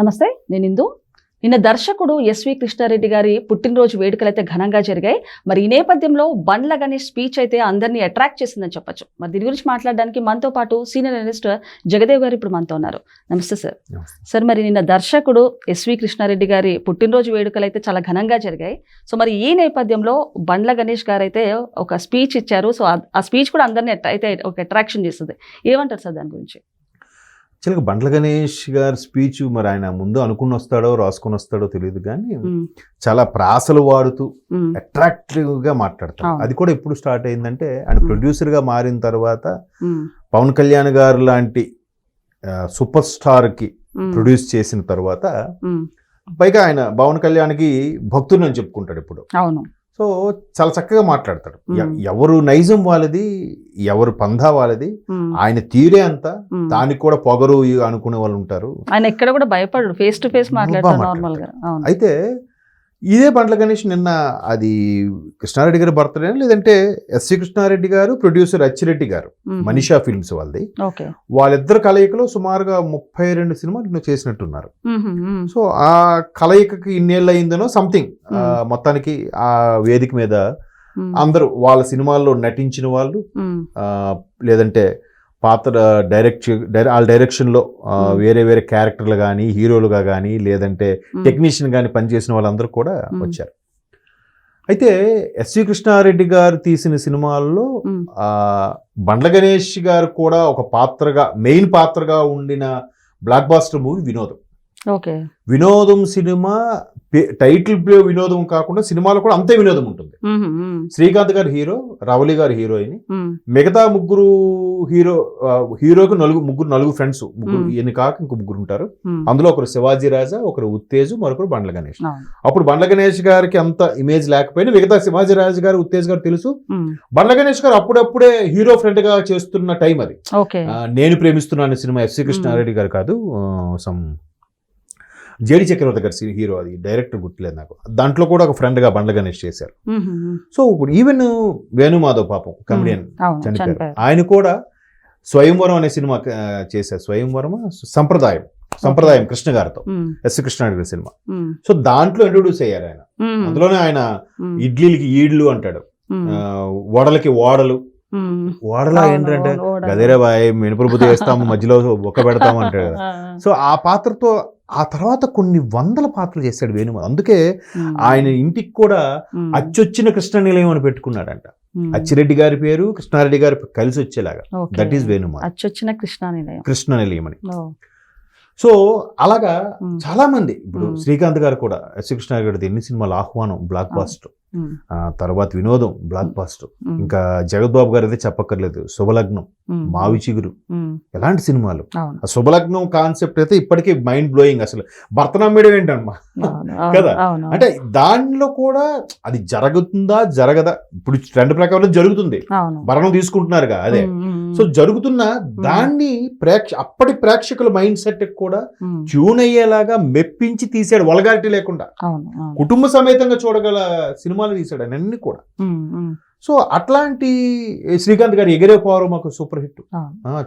నమస్తే నేను ఇందు. నిన్న దర్శకుడు ఎస్వి కృష్ణారెడ్డి గారి పుట్టినరోజు వేడుకలు అయితే ఘనంగా జరిగాయి. మరి ఈ నేపథ్యంలో బండ్ల గణేష్ స్పీచ్ అయితే అందరినీ అట్రాక్ట్ చేసిందని చెప్పొచ్చు. మరి దీని గురించి మాట్లాడడానికి మనతో పాటు సీనియర్ అనలిస్ట్ జగదేవ్ గారు ఇప్పుడు మనతో ఉన్నారు. నమస్తే సార్. సార్ మరి నిన్న దర్శకుడు ఎస్వి కృష్ణారెడ్డి గారి పుట్టినరోజు వేడుకలు అయితే చాలా ఘనంగా జరిగాయి. సో మరి ఈ నేపథ్యంలో బండ్ల గణేష్ గారు అయితే ఒక స్పీచ్ ఇచ్చారు. సో ఆ- స్పీచ్ కూడా అందరినీ అయితే ఒక అట్రాక్షన్ చేస్తుంది ఏమంటారు సార్ దాని గురించి? చిలక బండ్ల గణేష్ గారి స్పీచ్ మరి ఆయన ముందు అనుకుని వస్తాడో రాసుకొని వస్తాడో తెలియదు కానీ చాలా ప్రాసలు వాడుతూ ఉమ్, అట్రాక్టివ్గా మాట్లాడతాడు. అది కూడా ఎప్పుడు స్టార్ట్ అయిందంటే ఆయన Hmm. ప్రొడ్యూసర్గా మారిన తర్వాత పవన్ కళ్యాణ్ గారు లాంటి సూపర్ స్టార్కి ఉమ్, ప్రొడ్యూస్ చేసిన తర్వాత పైగా ఆయన పవన్ కళ్యాణ్కి భక్తుడు అని చెప్పుకుంటాడు ఇప్పుడు అవును. సో చాలా చక్కగా మాట్లాడతాడు. ఎవరు నైజం వాళ్ళది ఎవరు పంధా వాళ్ళది ఆయన తీరే అంతా. దానికి కూడా పొగరు అనుకునే వాళ్ళు ఉంటారు. ఆయన ఎక్కడ కూడా భయపడడు ఫేస్ టు ఫేస్ మాట్లాడతాడు నార్మల్గా. అయితే ఇదే బండ్ల గణేష్ నిన్న అది కృష్ణారెడ్డి గారి బర్త్డే లేదంటే ఎస్వి కృష్ణారెడ్డి గారు ప్రొడ్యూసర్ అచ్చిరెడ్డి గారు మనీషా ఫిల్మ్స్ వాళ్ళది. వాళ్ళిద్దరు కలయికలో సుమారుగా ముప్పై రెండు సినిమాలు చేసినట్టున్నారు. సో ఆ కలయికకి ఇన్నేళ్ళు అయిందనో సంథింగ్ మొత్తానికి ఆ వేదిక మీద అందరూ వాళ్ళ సినిమాల్లో నటించిన వాళ్ళు లేదంటే పాత్ర డైరెక్ట్ డైర- వాళ్ళ డైరెక్షన్లో. వేరే వేరే క్యారెక్టర్లు కానీ హీరోలుగా కానీ లేదంటే టెక్నీషియన్ కానీ పనిచేసిన వాళ్ళందరూ కూడా. వచ్చారు. అయితే ఎస్వి కృష్ణారెడ్డి గారు తీసిన సినిమాల్లో బండ్ల గణేష్ గారు కూడా ఒక పాత్రగా మెయిన్ పాత్రగా ఉండిన blockbuster movie Vinodam. Okay. Vinodam cinema title play Vinodam కాకుండా సినిమాలో కూడా అంతే వినోదం ఉంటుంది. శ్రీకాంత్ గారు హీరో రవలి గారు హీరోయిన్. మిగతా ముగ్గురు హీరో హీరోకి నలుగురు ముగ్గురు నలుగురు ఫ్రెండ్స్ ముగ్గురు. ఈయన కాక ఇంకో ముగ్గురు ఉంటారు. అందులో ఒకరు శివాజీ రాజా ఒకరు ఉత్తేజు మరొకరు బండ్ల గణేష్. అప్పుడు బండ్ల గణేష్ గారికి అంత ఇమేజ్ లేకపోయినా మిగతా శివాజీ రాజు గారు ఉత్తేజ్ గారు తెలుసు. బండ్ల గణేష్ గారు అప్పుడప్పుడే హీరో ఫ్రెండ్గా చేస్తున్న టైం అది. నేను ప్రేమిస్తున్నాను సినిమా ఎస్సి కృష్ణారెడ్డి గారు కాదు సమ్ జేడి చక్రవర్తి గారి సి- హీరో అది డైరెక్టర్ గుర్తులేదు నాకు. దాంట్లో కూడా ఒక ఫ్రెండ్గా బండ్ల గణేష్ చేశారు. సో ఇప్పుడు ఈవెన్ వేణుమాధవ్ పాపం కమెడియన్ చనిపోయారు ఆయన కూడా స్వయంవరం అనే సినిమా చేశారు. స్వయంవరం సంప్రదాయం. సంప్రదాయం కృష్ణ గారితో. ఎస్. కృష్ణారెడ్డి గారి సినిమా. సో దాంట్లో ఇంట్రొడ్యూస్ అయ్యారు ఆయన. అందులోనే ఆయన ఇడ్లీలకి ఈడ్లు అంటాడు. వడలకి ఓడలు అవును, ఏంటంటే. గదేరే బాయ్ మినపరుబుద్ధి వేస్తాము మధ్యలో ఒక్క పెడతాము అంటాడు. కదా సో ఆ పాత్రతో ఆ తర్వాత కొన్ని వందల పాత్రలు చేశాడు వేణు అందుకే ఆయన ఇంటికి కూడా అచ్చొచ్చిన కృష్ణ నిలయం అని పెట్టుకున్నాడంట. అచ్చిరెడ్డి గారి పేరు కృష్ణారెడ్డి గారి కలిసి వచ్చేలాగా. That is Venu Madhav. అచ్చొచ్చిన Krishna నిలయం. కృష్ణ నిలయం అని. సో అలాగా చాలా మంది ఇప్పుడు. శ్రీకాంత్ గారు కూడా ఎస్ కృష్ణ గారి ఎన్ని సినిమాలు ఆహ్వానం బ్లాక్. బాస్టర్ తర్వాత వినోదం బ్లాక్ బాస్టర్ ఇంకా జగద్బాబు గారు అయితే చెప్పక్కర్లేదు శుభలగ్నం. మావి చిగురు. ఎలాంటి సినిమాలు? శుభలగ్నం కాన్సెప్ట్ అయితే ఇప్పటికీ మైండ్ బ్లోయింగ్ అసలు. భర్తనమ్మేయడం ఏంటమ్మా? కదా? అంటే దానిలో కూడా అది జరుగుతుందా జరగదా? ఇప్పుడు ట్రెండ్ ప్రకారం జరుగుతుంది. భరణం తీసుకుంటున్నారుగా అదే. సో జరుగుతున్న దాన్ని ప్రేక్ష అప్పటి ప్రేక్షకుల మైండ్ సెట్ కూడా ట్యూన్ అయ్యేలాగా మెప్పించి తీసాడు వల్గారిటీ లేకుండా. కుటుంబ సమేతంగా చూడగల సినిమాలు తీసాడు అన్ని కూడా. సో అట్లాంటి శ్రీకాంత్ గారు ఎగిరే పవర్ మాకు సూపర్ హిట్.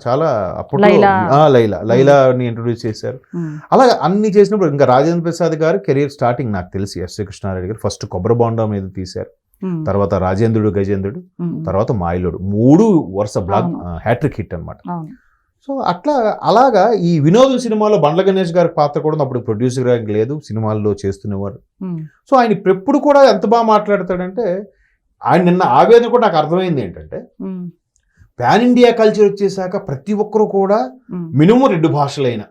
చాలా అప్పుడు లైలా. లైలా. లైలాని ఇంట్రొడ్యూస్ చేశారు. ఉమ్, అలా అన్ని చేసినప్పుడు ఇంకా రాజేంద్ర ప్రసాద్ గారు కెరీర్ స్టార్టింగ్ నాకు తెలిసి ఎస్ కృష్ణారెడ్డి గారు ఫస్ట్ కొబ్బరి బొండా మీద తీశారు. తర్వాత రాజేంద్రుడు గజేంద్రుడు తర్వాత మాయిలోడు. మూడు వరుస బ్లాక్. హ్యాట్రిక్ హిట్ అన్నమాట. అవును. సో అట్లా అలాగా ఈ వినోదం సినిమాలో బండ్ల గణేష్ గారి పాత్ర కూడా అప్పుడు ప్రొడ్యూసర్ గారికి లేదు సినిమాల్లో చేస్తున్నవారు. సో ఆయన ఎప్పుడు కూడా ఎంత బాగా మాట్లాడతాడంటే ఆయన నిన్న ఆవేదన కూడా నాకు అర్థమైంది ఏంటంటే పాన్ ఇండియా కల్చర్ వచ్చేసాక ప్రతి ఒక్కరు కూడా మినిమం రెండు భాషలైన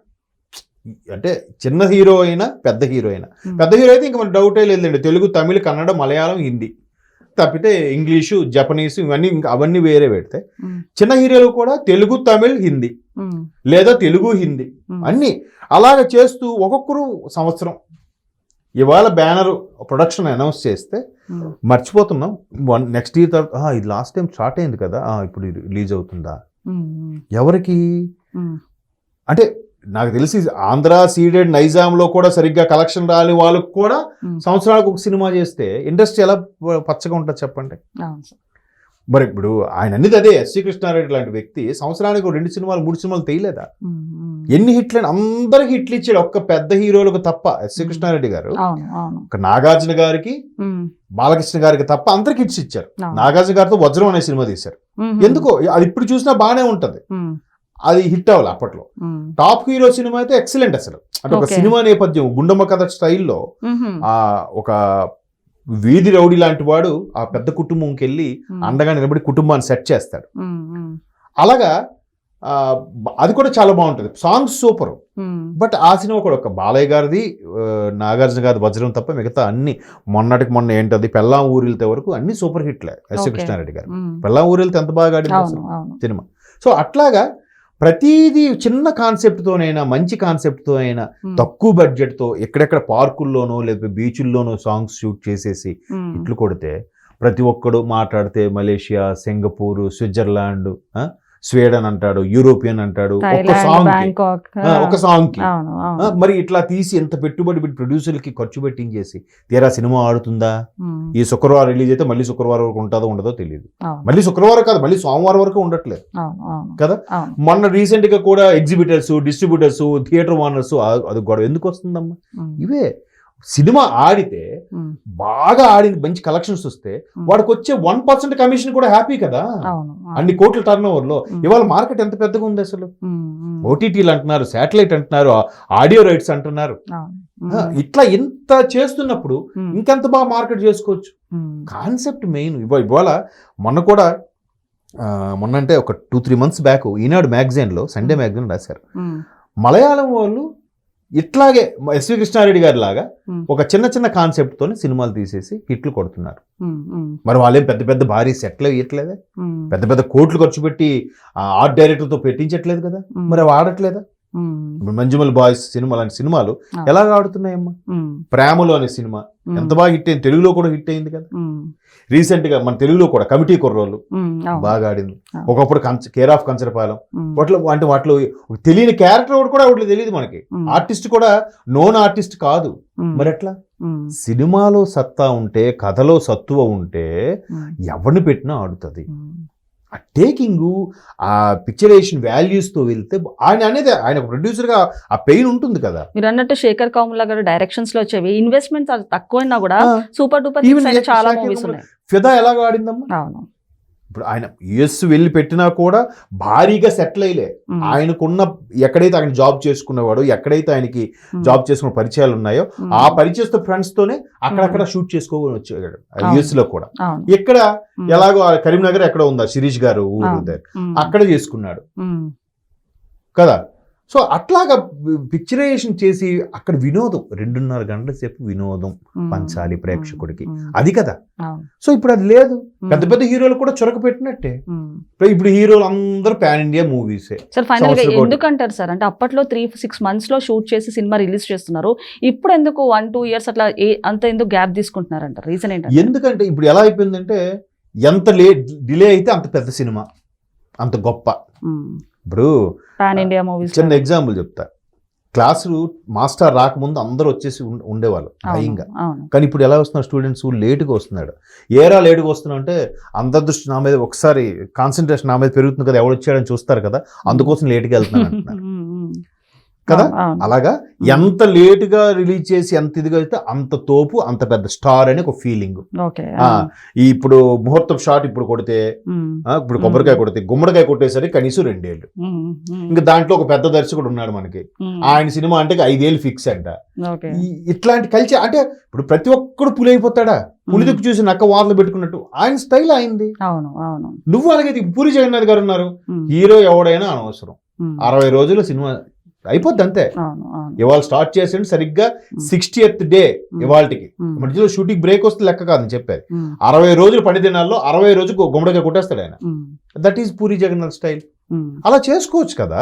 అంటే చిన్న హీరో అయినా పెద్ద హీరో అయినా. పెద్ద హీరో అయితే ఇంకా మన డౌటే లేదండి. తెలుగు తమిళ కన్నడ మలయాళం హిందీ తప్పితే ఇంగ్లీషు జపనీస్ ఇవన్నీ ఇంకా అవన్నీ వేరే పెడితే చిన్న హీరోలు కూడా తెలుగు తమిళ్ హిందీ లేదా తెలుగు హిందీ అన్నీ అలాగ చేస్తూ ఒక్కొక్కరు సంవత్సరం ఇవాళ బ్యానర్ ప్రొడక్షన్ అనౌన్స్ చేస్తే ఉమ్, మర్చిపోతున్నాం. వన్ నెక్స్ట్ ఇయర్ తర్వాత "ఆ, ఇది లాస్ట్ టైం స్టార్ట్ అయింది కదా. ఇప్పుడు రిలీజ్ అవుతుందా? ఉమ్, ఎవరికి? ఉమ్, అంటే నాకు తెలిసి ఆంధ్ర సీడెడ్ నైజాంలో కూడా సరిగ్గా కలెక్షన్ రాని వాళ్ళకు కూడా సంవత్సరాలకు ఒక సినిమా చేస్తే ఇండస్ట్రీ ఎలా పచ్చగా ఉంటుంది చెప్పండి? మరి ఇప్పుడు ఆయన అనేది అదే ఎస్సీ కృష్ణారెడ్డి లాంటి వ్యక్తి సంవత్సరానికి రెండు సినిమాలు మూడు సినిమాలు ఉమ్. ఎన్ని హిట్లు అందరికి హిట్లు ఇచ్చాడు ఒక్క పెద్ద హీరోలకు తప్ప ఎస్సీ కృష్ణారెడ్డి గారు. ఒక నాగార్జున గారికి బాలకృష్ణ గారికి తప్ప అందరికి హిట్స్ ఇచ్చారు. నాగార్జున గారితో వజ్రం అనే సినిమా తీశారు. ఎందుకో? అది ఇప్పుడు చూసినా బాగానే ఉంటది. అది హిట్ అవ్వాలి అప్పట్లో. టాప్ హీరో సినిమా అయితే ఎక్సలెంట్ అసలు. అంటే ఒక. సినిమా నేపథ్యం గుండమ్మ కథ స్టైల్లో ఒక వీధి రౌడీ లాంటి వాడు ఆ పెద్ద కుటుంబంకి వెళ్ళి అండగా నిలబడి కుటుంబాన్ని సెట్ చేస్తాడు. అలాగా అది కూడా చాలా బాగుంటుంది. సాంగ్స్ సూపర్ బట్ ఆ సినిమా కూడా ఒక బాలయ్య గారిది నాగార్జున గారి వజ్రం తప్ప మిగతా అన్ని మొన్నటికి మొన్న ఏంటది పెళ్ళాం ఊరిల్తే వరకు అన్ని సూపర్ హిట్లే. Yes Okay. కృష్ణారెడ్డి గారు. పెళ్ళాం ఊరిల్తే ఎంత బాగా ఆడింది సినిమా. సో అట్లాగా ప్రతిదీ చిన్న కాన్సెప్ట్తోనైనా మంచి కాన్సెప్ట్తో అయినా తక్కువ బడ్జెట్తో ఎక్కడెక్కడ పార్కుల్లోనో లేకపోతే బీచుల్లోనో సాంగ్స్ షూట్ చేసేసి ఇట్లు కొడితే ప్రతి ఒక్కడు మాట్లాడితే మలేషియా సింగపూర్ స్విట్జర్లాండ్ స్వీడన్ అంటాడు యూరోపియన్ అంటాడు ఒక సాంగ్ ఒక సాంగ్కి మరి ఇట్లా తీసి ఎంత పెట్టుబడి పెట్టి ప్రొడ్యూసర్లకి ఖర్చు పెట్టించేసి తీరా సినిమా ఆడుతుందా? ఈ శుక్రవారం రిలీజ్ అయితే మళ్ళీ శుక్రవారం వరకు ఉంటుందో ఉండదో తెలియదు మళ్ళీ శుక్రవారం కాదు మళ్ళీ సోమవారం వరకు ఉండట్లేదు. కదా? మొన్న రీసెంట్గా కూడా ఎగ్జిబిటర్స్ డిస్ట్రిబ్యూటర్స్ థియేటర్ ఓనర్స్ అది గొడవ. ఎందుకు వస్తుందమ్మా? ఇవే. సినిమా ఆడితే బాగా ఆడింది మంచి కలెక్షన్స్ వస్తే. వాడికి వచ్చే వన్ పర్సెంట్ కమిషన్ కూడా హ్యాపీ కదా. అన్ని కోట్ల టర్న్ ఓవర్లో. ఇవాళ మార్కెట్ ఎంత పెద్దగా ఉంది అసలు? ఓటీటీలు అంటున్నారు శాటిలైట్ అంటున్నారు ఆడియో రైట్స్ అంటున్నారు. ఇట్లా ఇంత చేస్తున్నప్పుడు ఇంకెంత బాగా మార్కెట్ చేసుకోవచ్చు? కాన్సెప్ట్ మెయిన్ ఇవాళ ఇవాళ మొన్న కూడా ఆ, మొన్న అంటే ఒక two three months back Eenadu మ్యాగజైన్లో Sunday magazine రాశారు. మలయాళం వాళ్ళు ఇట్లాగే ఎస్వి కృష్ణారెడ్డి గారి లాగా ఒక చిన్న చిన్న కాన్సెప్ట్తో సినిమాలు తీసేసి హిట్లు కొడుతున్నారు. మరి వాళ్ళేం పెద్ద పెద్ద భారీ సెట్లు ఇవ్వట్లేదే పెద్ద పెద్ద కోట్లు ఖర్చు పెట్టి ఆర్ట్ డైరెక్టర్తో పెట్టించట్లేదు కదా? మరి ఆడట్లేదా ఇప్పుడు మంజుమల్ బాయ్స్ సినిమా లాంటి సినిమాలు. ఎలా ఆడుతున్నాయమ్మా? ప్రేమలో అనే సినిమా. ఎంత బాగా హిట్ అయింది? తెలుగులో కూడా హిట్ అయింది కదా. ఉమ్, రీసెంట్గా మన తెలుగులో కూడా కమిటీ కుర్రోళ్ళు. బాగా ఆడింది. ఒకప్పుడు కంచ కేర్ ఆఫ్ కంచరపాలెం. వాటిలో అంటే వాటిలో తెలియని క్యారెక్టర్ ఒకటి కూడా ఒకటి తెలియదు మనకి. ఆర్టిస్ట్ కూడా నోన్ ఆర్టిస్ట్ కాదు. మరి ఎట్లా? సినిమాలో సత్తా ఉంటే కథలో సత్తువ ఉంటే ఎవరిని పెట్టినా ఆడుతుంది. ఆ టేకింగ్ ఆ పిక్చరేషన్ వాల్యూస్తో వెళ్తే ఆయన అనేది ఆయన ప్రొడ్యూసర్గా ఆ పెయిన్ ఉంటుంది కదా. మీరు అన్నట్టు శేఖర్ కౌముల గారు డైరెక్షన్స్లో వచ్చేవి ఇన్వెస్ట్మెంట్ తక్కువైనా కూడా సూపర్ డూపర్ చాలా మూవీస్ ఉన్నాయి. ఫిదా ఎలాగ ఆడిందమ్మా? అవును. ఇప్పుడు ఆయన యుఎస్ వెళ్ళి పెట్టినా కూడా భారీగా సెటిల్ అయ్యలే. ఆయనకున్న ఎక్కడైతే ఆయన జాబ్ చేసుకునేవాడు ఎక్కడైతే ఆయనకి జాబ్ చేసుకున్న పరిచయాలు ఉన్నాయో ఆ పరిచయస్తో ఫ్రెండ్స్ తోనే అక్కడక్కడ షూట్ చేసుకోని వచ్చాడు. అవును. యుఎస్లో కూడా ఇక్కడ ఎలాగో కరీంనగర్ ఎక్కడ ఉందా? శిరీష్ గారు ఊరు అక్కడ చేసుకున్నాడు. కదా? సో అట్లాగా పిక్చరైజేషన్ చేసి అక్కడ వినోదం. రెండున్నర గంటల సేపు వినోదం పంచాలి ప్రేక్షకుడికి. అది కదా. సో ఇప్పుడు అది లేదు. పెద్ద పెద్ద హీరోలు కూడా చొరక పెట్టినట్టే. ఇప్పుడు హీరోలు అందరూ పాన్ ఇండియా మూవీసే సార్ ఫైనల్గా సంవత్సరం కోటి. ఎందుకు అంటారు సార్? అంటే అప్పట్లో త్రీ సిక్స్ మంత్స్లో షూట్ చేసి సినిమా రిలీజ్ చేస్తున్నారు. ఇప్పుడు ఎందుకు వన్ టూ ఇయర్స్ అట్లా అంత ఎందుకు గ్యాప్ తీసుకుంటున్నారు అంటారు రీజన్ ఏంటంటే? ఎందుకంటే ఇప్పుడు ఎలా అయిపోయిందంటే ఎంత లేట్ డిలే అయితే అంత పెద్ద సినిమా. అంత గొప్ప. ఇప్పుడు చిన్న ఎగ్జాంపుల్ చెప్తా. క్లాసులు మాస్టర్ రాకముందు అందరూ వచ్చేసి ఉండేవాళ్ళు భయంగా. కానీ ఇప్పుడు ఎలా వస్తున్నారు స్టూడెంట్స్? లేటుగా వస్తున్నాడు. ఏరా లేటుగా వస్తున్నా అంటే అందరి దృష్టి నా మీద ఒకసారి కాన్సన్ట్రేషన్ నా మీద పెరుగుతుంది కదా ఎవడు వచ్చాడని చూస్తారు కదా అందుకోసం లేటుగా వెళ్తున్నాను అంటున్నారు. కదా? అలాగా? ఎంత లేటుగా రిలీజ్ చేసి ఎంత ఇదిగా అయితే అంత తోపు అంత పెద్ద స్టార్ అని ఒక ఫీలింగ్. ఇప్పుడు ముహూర్తం షాట్ ఇప్పుడు కొడితే ఇప్పుడు కొబ్బరికాయ కొడితే గుమ్మడికాయ కొట్టేసరికి కనీసం రెండేళ్ళు. ఇంకా దాంట్లో ఒక పెద్ద దర్శకుడు ఉన్నాడు మనకి. ఆయన సినిమా అంటే ఐదేళ్ళు ఫిక్స్ అంట. ఇట్లాంటి కల్చర్ అంటే ఇప్పుడు ప్రతి ఒక్కడు పులి అయిపోతాడా పులిదుకు చూసి నక్క వార్లు పెట్టుకున్నట్టు ఆయన స్టైల్ అయింది. అవును అవును. నువ్వు అలాగే పూరి జగన్నాథ్ గారు ఉన్నారు. హీరో ఎవడైనా అనవసరం. అరవై రోజులు సినిమా అయిపోద్ది అంతే ఇవాళ స్టార్ట్ చేసిండు సరిగ్గా. సిక్స్టీ ఎత్ డే ఇవాళకి. మధ్యలో షూటింగ్ బ్రేక్ వస్తే లెక్క కాదని చెప్పారు అరవై రోజులు పని దినాల్లో అరవై రోజు గుమ్మడికాయ కొట్టేస్తాడు ఆయన. That is Puri Jagannadh style అలా చేసుకోవచ్చు కదా.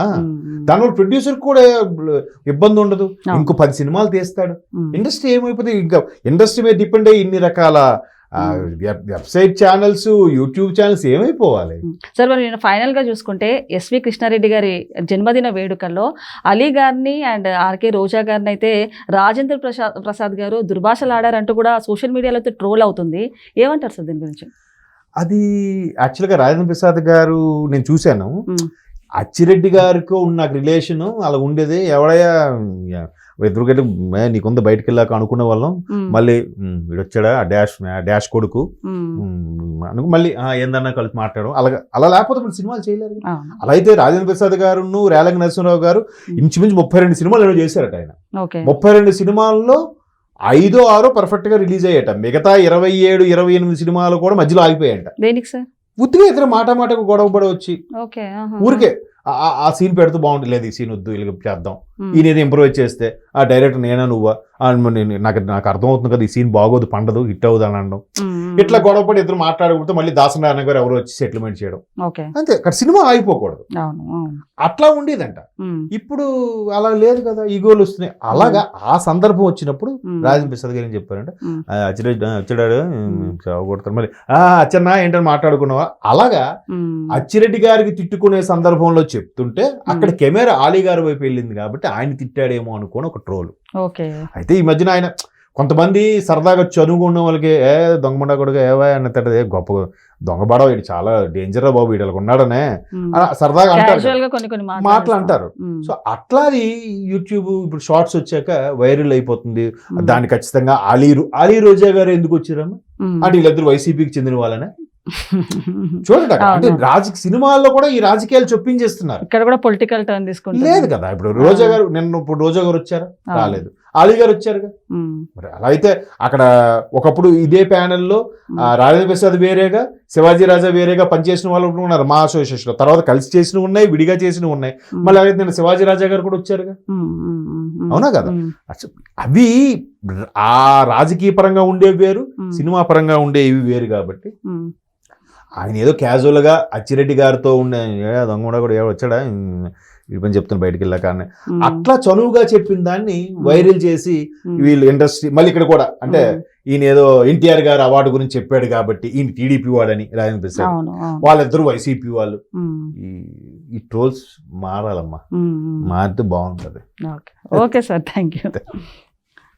దానివల్ల ప్రొడ్యూసర్ కూడా ఇబ్బంది ఉండదు. ఇంకో పది సినిమాలు తీస్తాడు. ఇండస్ట్రీ ఏమైపోతుంది ఇంకా ఇండస్ట్రీ మీద డిపెండ్ అయ్యి ఇన్ని రకాల వెబ్సైట్ ఛానల్స్ యూట్యూబ్ ఛానల్స్ ఏమైపోవాలి? సార్ మరి నేను ఫైనల్గా చూసుకుంటే ఎస్వి కృష్ణారెడ్డి గారి జన్మదిన వేడుకల్లో అలీ గారిని అండ్ ఆర్కే రోజా గారిని అయితే రాజేంద్ర ప్రసాద్ ప్రసాద్ గారు దుర్భాషలు ఆడారంటూ కూడా సోషల్ మీడియాలో అయితే ట్రోల్ అవుతుంది. ఏమంటారు సార్ దీని గురించి? అది యాక్చువల్గా రాజేంద్ర ప్రసాద్ గారు నేను చూశాను. అచ్చిరెడ్డి గారితో ఉన్న నాకు రిలేషన్ అలా ఉండేది. ఎవడయ్యా? ఎదురుగడ్డ నీకుంది బయటకు వెళ్ళాక అనుకునే వాళ్ళం. మళ్ళీ "ఉమ్, వీడు వచ్చాడా ఆ డాష్ డాష్ కొడుకు. అనుకు మళ్ళీ "ఆ, ఏందన్నా కలిసి మాట్లాడడం. అలా అలా లేకపోతే ఇప్పుడు సినిమాలు చేయలేరు. అలా అయితే రాజేంద్ర ప్రసాద్ గారును రేలంగి నరసింహరావు గారు ఇంచుమించు ముప్పై రెండు సినిమాలు ఏమో చేశారట ఆయన. ముప్పై రెండు సినిమాల్లో ఐదో ఆరో పర్ఫెక్ట్గా రిలీజ్ అయ్యాట మిగతా ఇరవై ఏడు ఇరవై ఎనిమిది సినిమాలు కూడా మధ్యలో ఆగిపోయాయంట. దేనికి సార్? ఉత్తిగా ఇతర మాట మాటకు గొడవ పడి వచ్చి. ఊరికే ఆ- సీన్ పెడుతూ బాగుంటుంది. లేదు ఈ సీన్ వద్దు ఇలా చేద్దాం. ఈయన ఏదో ఇంప్రూవైజ్ చేస్తే ఆ డైరెక్టర్ నేనా నువ్వా? నాకు నాకు అర్థమవుతుంది కదా ఈ సీన్ బాగోదు పండదు హిట్ అవుదు అని అనడం. ఇట్లా గొడవ పడి ఇద్దరు మాట్లాడకపోతే మళ్ళీ దాసనారాయణ గారు ఎవరో వచ్చి సెటిల్మెంట్ చేయడం. అంతే అక్కడ సినిమా ఆగిపోకూడదు. అట్లా ఉండేదంట. ఇప్పుడు అలా లేదు కదా ఈగోలు వస్తున్నాయి. అలాగా ఆ సందర్భం వచ్చినప్పుడు రాజన్ ప్రసాద్ గారు ఏం చెప్పారంటే ఉమ్, "ఆ, అచ్చిరెడ్డి మరి "ఆ, అచ్చన్నా ఏంటని మాట్లాడుకున్నావా? అలాగా అచ్చిరెడ్డి గారికి తిట్టుకునే సందర్భంలో చెప్తుంటే అక్కడ కెమెరా ఆలీ గారి వైపు వెళ్ళింది కాబట్టి ఆయన తిట్టాడేమో అనుకోని ఒక ట్రోల్ ఓకే. అయితే ఈ మధ్యన ఆయన కొంతమంది సరదాగా చనువు ఉన్న వాళ్ళకి ఏ దొంగబండ కొడుకు ఏవా అన్నట్టు "ఏ, గొప్ప దొంగబడవ వీడు చాలా డేంజర్ బాబు వీళ్ళకి ఉన్నాడనే సరదాగా అంటారు. మాటలు. అంటారు. సో అట్లాది యూట్యూబ్ ఇప్పుడు షార్ట్స్ వచ్చాక వైరల్ అయిపోతుంది. దాన్ని ఖచ్చితంగా అలీ అలీ రోజా గారు ఎందుకు వచ్చారమ్మా. అంటే వీళ్ళిద్దరు వైసీపీకి చెందిన వాళ్ళనే? చూడండి అక్కడ. అంటే. రాజకీయ సినిమాల్లో కూడా ఈ రాజకీయాలు చొప్పించేస్తున్నారు. ఇక్కడ కూడా పొలిటికల్ టర్న్ తీసుకుంటారు లేదు కదా ఇప్పుడు రోజా గారు నిన్న ఇప్పుడు రోజా గారు వచ్చారా. రాలేదు. అలీ గారు వచ్చారుగా ఉమ్, మరి అలా అయితే అక్కడ ఒకప్పుడు ఇదే ప్యానెల్లో రాజేంద్ర ప్రసాద్ వేరేగా శివాజీ రాజా వేరేగా పనిచేసిన వాళ్ళు ఉన్నారు మా అసోసియేషన్ తర్వాత కలిసి చేసినవి ఉన్నాయి విడిగా చేసినవి ఉన్నాయి. మళ్ళీ అలాగే నేను శివాజీ రాజా గారు కూడా వచ్చారుగా అవునా కదా? అవి ఆ రాజకీయ పరంగా ఉండేవి వేరు సినిమా పరంగా ఉండేవి వేరు కాబట్టి ఆయన ఏదో క్యాజువల్గా అచ్చిరెడ్డి గారితో ఉండే "ఏ, దొంగ కూడా వచ్చాడా? ఈ పని చెప్తాను బయటికి వెళ్ళాక అని. ఉమ్, అట్లా చనువుగా చెప్పిన దాన్ని వైరల్ చేసి వీళ్ళు ఇండస్ట్రీ మళ్ళీ ఇక్కడ కూడా అంటే ఈయన ఏదో ఎన్టీఆర్ గారు అవార్డు గురించి చెప్పాడు కాబట్టి ఈయన టీడీపీ వాడని రాజేంద్ర ప్రసాద్ వాళ్ళిద్దరు వైసీపీ వాళ్ళు. ఈ ఈ ట్రోల్స్ మారాలమ్మా. మారితే బాగుంటది. ఓకే. సార్. Thank you